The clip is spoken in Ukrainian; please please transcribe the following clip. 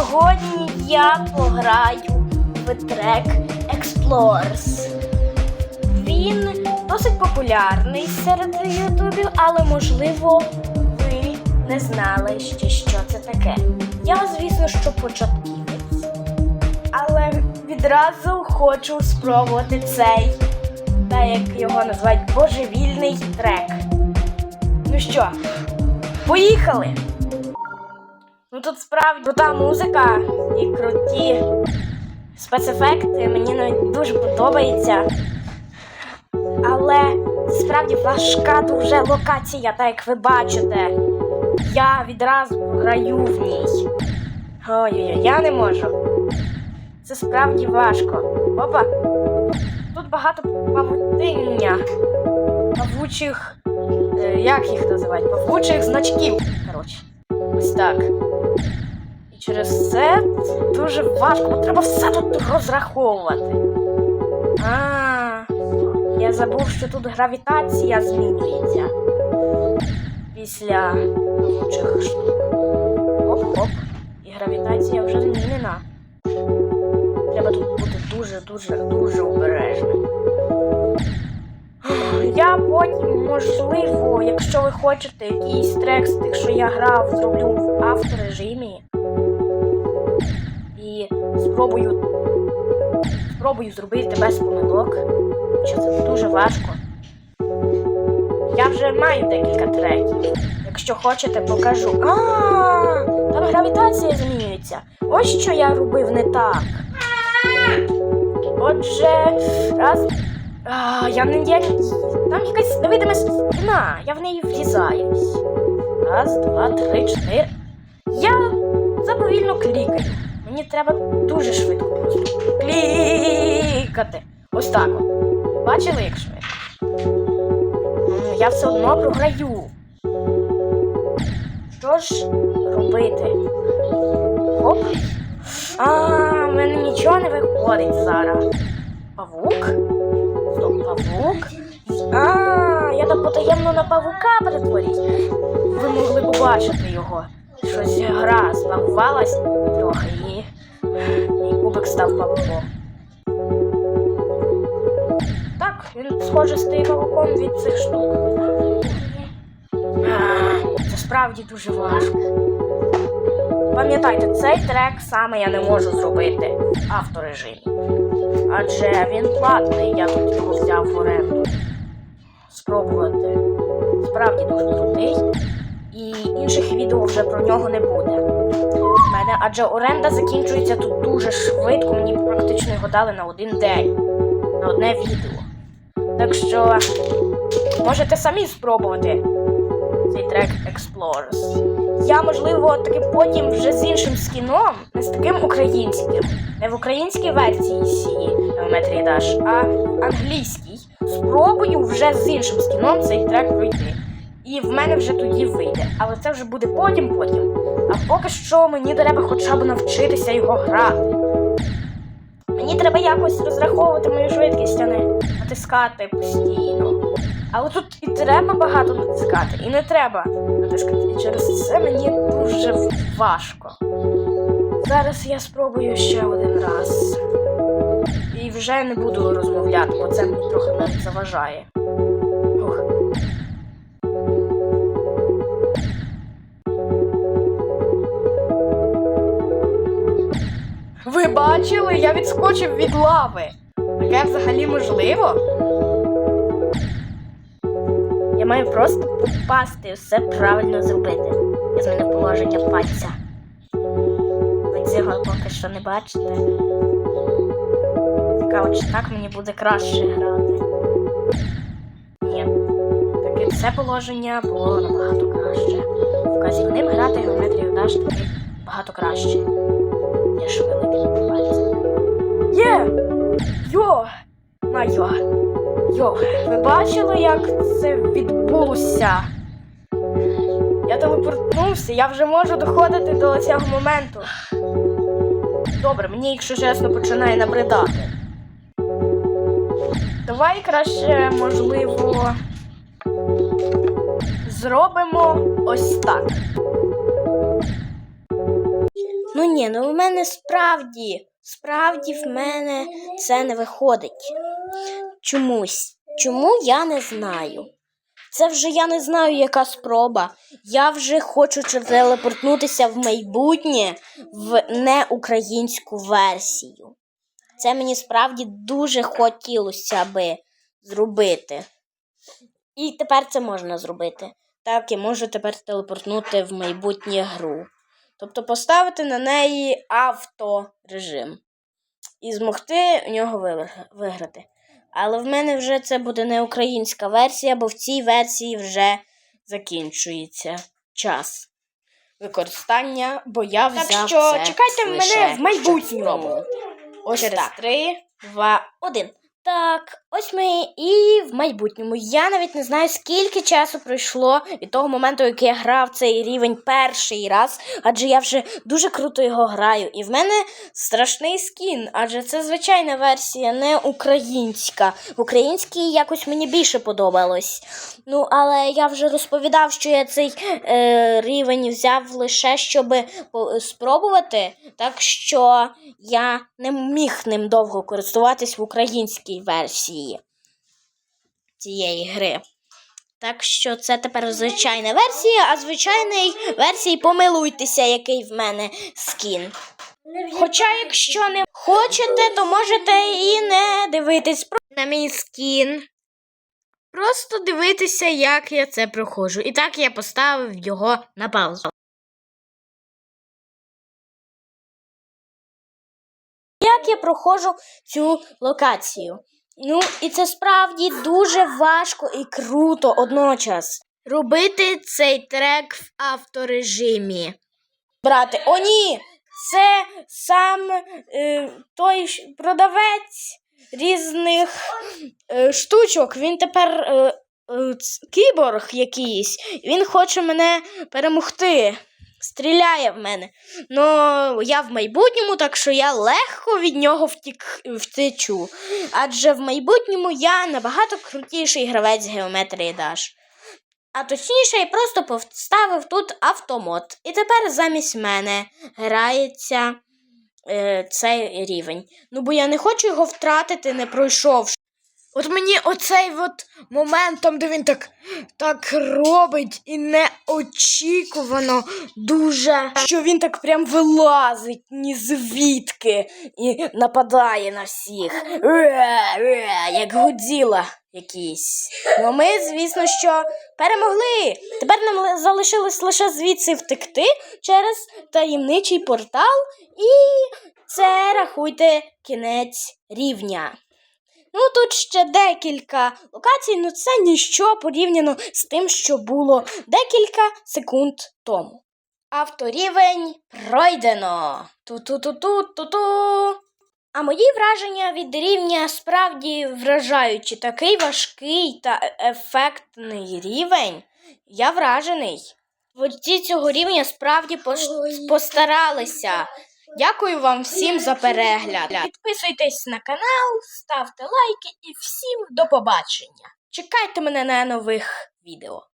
Сьогодні я пограю в трек Explorers. Він досить популярний серед ютубів, але можливо ви не знали ще, що це таке. Я, звісно, що початківець, але відразу хочу спробувати цей, та як його називають, божевільний трек. Ну що, поїхали! Ну тут справді крута музика і круті спецефекти. Мені навіть дуже подобається. Але справді важка дуже локація, так як ви бачите. Я відразу граю в ній. Ой-ой-ой, я не можу. Це справді важко. Опа. Тут багато павутиння. Павучих. е, Як їх називають? Павучих значків. Коротше. Ось так. І через це дуже важко, бо треба все тут розраховувати. А, я забув, що тут гравітація змінюється після робочих штук. Оп-оп. І гравітація вже змінена. Треба тут бути дуже-дуже дуже обережним. Можливо, якщо ви хочете якийсь трек з тих, що я грав, зроблю в авторежимі. І спробую спробую зробити без помилок. Що це дуже важко. Я вже маю декілька треків. Якщо хочете, покажу. А, там гравітація змінюється. Ось що я робив не так. Отже, раз. А, я не я, Там якась невидима стіна, я в неї врізаюсь. Раз, два, три, чотири. Я заповільно клікаю. Мені треба дуже швидко просто клікати. Ось так. от. Бачили, як швидко? Ну, Я все одно програю. Що ж робити? Хоп. А, в мене нічого не виходить зараз. Павук? Павук. А, я так потаємно на павука перетворюсь. Ви могли побачити його. Щось гра спавувалась трохи і мій кубик став павуком. Так, він схоже стає павуком від цих штук. Це справді дуже важко. Пам'ятайте, цей трек саме я не можу зробити в авторежимі. Адже він платний, я тут його взяв в оренду. Спробувати. Справді дуже крутий. І інших відео вже про нього не буде. В мене, адже оренда закінчується тут дуже швидко, мені практично його дали на один день, на одне відео. Так що можете самі спробувати цей трек Explorers. Я, можливо, таки потім вже з іншим скіном, не з таким українським, не в українській версії сії Geometry Dash, а англійській. Спробую вже з іншим скіном цей трек пройти. І в мене вже тоді вийде. Але це вже буде потім потім. А поки що мені треба хоча б навчитися його грати. Мені треба якось розраховувати мою швидкість, а не натискати постійно. Але тут і треба багато натискати, і не треба натискати. Через це мені дуже важко. Зараз я спробую ще один раз. І вже не буду розмовляти, бо це мені трохи навіть заважає. Ви бачили, я відскочив від лави. Таке взагалі можливо? Я маю просто попасти і все правильно зробити. Я змінив положення пальця. Ви цього поки що не бачите. Цікаво, чи так мені буде краще грати. Ні. Таке це положення було набагато краще. Вказівним грати геометрію даш таки багато краще, ніж великим пальцем. Є! Йо! Майо! Йо, ви бачили, як це відбулося? Я телепортнувся, я вже можу доходити до цього моменту. Добре, мені, якщо чесно, починає набридати. Давай краще, можливо, зробимо ось так. Ну ні, ну в мене справді, справді в мене це не виходить. Чомусь. Чому я не знаю? Це вже я не знаю, яка спроба. Я вже хочу телепортнутися в майбутнє в неукраїнську версію. Це мені справді дуже хотілося би зробити. І тепер це можна зробити. Так, я можу тепер телепортнути в майбутнє гру. Тобто поставити на неї авторежим і змогти в нього виграти. Але в мене вже це буде не українська версія, бо в цій версії вже закінчується час використання, бо я взяв Так що це чекайте лише мене в майбутньому. Ось Через так. три, два, один. Так, ось ми і в майбутньому. Я навіть не знаю, скільки часу пройшло від того моменту, як я грав цей рівень перший раз, адже я вже дуже круто його граю. І в мене страшний скін, адже це звичайна версія, не українська. В українській якось мені більше подобалось. Ну, але я вже розповідав, що я цей е, рівень взяв лише, щоб спробувати, так що я не міг ним довго користуватись в українській версії цієї гри. Так що це тепер звичайна версія, а звичайній версії помилуйтеся, який в мене скін. Хоча, якщо не хочете, то можете і не дивитись на мій скін. Просто дивитися, як я це проходжу. І так я поставив його на паузу. Як я проходжу цю локацію? Ну, і це справді дуже важко і круто одночас. Робити цей трек в авторежимі. Брати, о ні! Це сам е, той продавець різних е, штучок. Він тепер е, е, кіборг якийсь. Він хоче мене перемогти. Стріляє в мене. Ну, я в майбутньому, так що я легко від нього втік, втечу. Адже в майбутньому я набагато крутіший гравець геометрії Dash. А точніше, я просто поставив тут автомод. І тепер замість мене грається е, цей рівень. Ну, бо я не хочу його втратити, не пройшовши. От мені оцей от момент, де він так, так робить і неочікувано дуже. Що він так прям вилазить ні звідки і нападає на всіх. Е, е, Як Годзіла якийсь. Ну ми, звісно, що перемогли. Тепер нам залишилось лише звідси втекти через таємничий портал, і це рахуйте кінець рівня. Ну, тут ще декілька локацій, ну це ніщо порівняно з тим, що було декілька секунд тому. Авторівень пройдено. Ту-ту-ту-ту-ту-ту. А мої враження від рівня справді вражаючі. Такий важкий та ефектний рівень. Я вражений. Водці цього рівня справді постаралися. Дякую вам всім за перегляд. Підписуйтесь на канал, ставте лайки і всім до побачення. Чекайте мене на нових відео.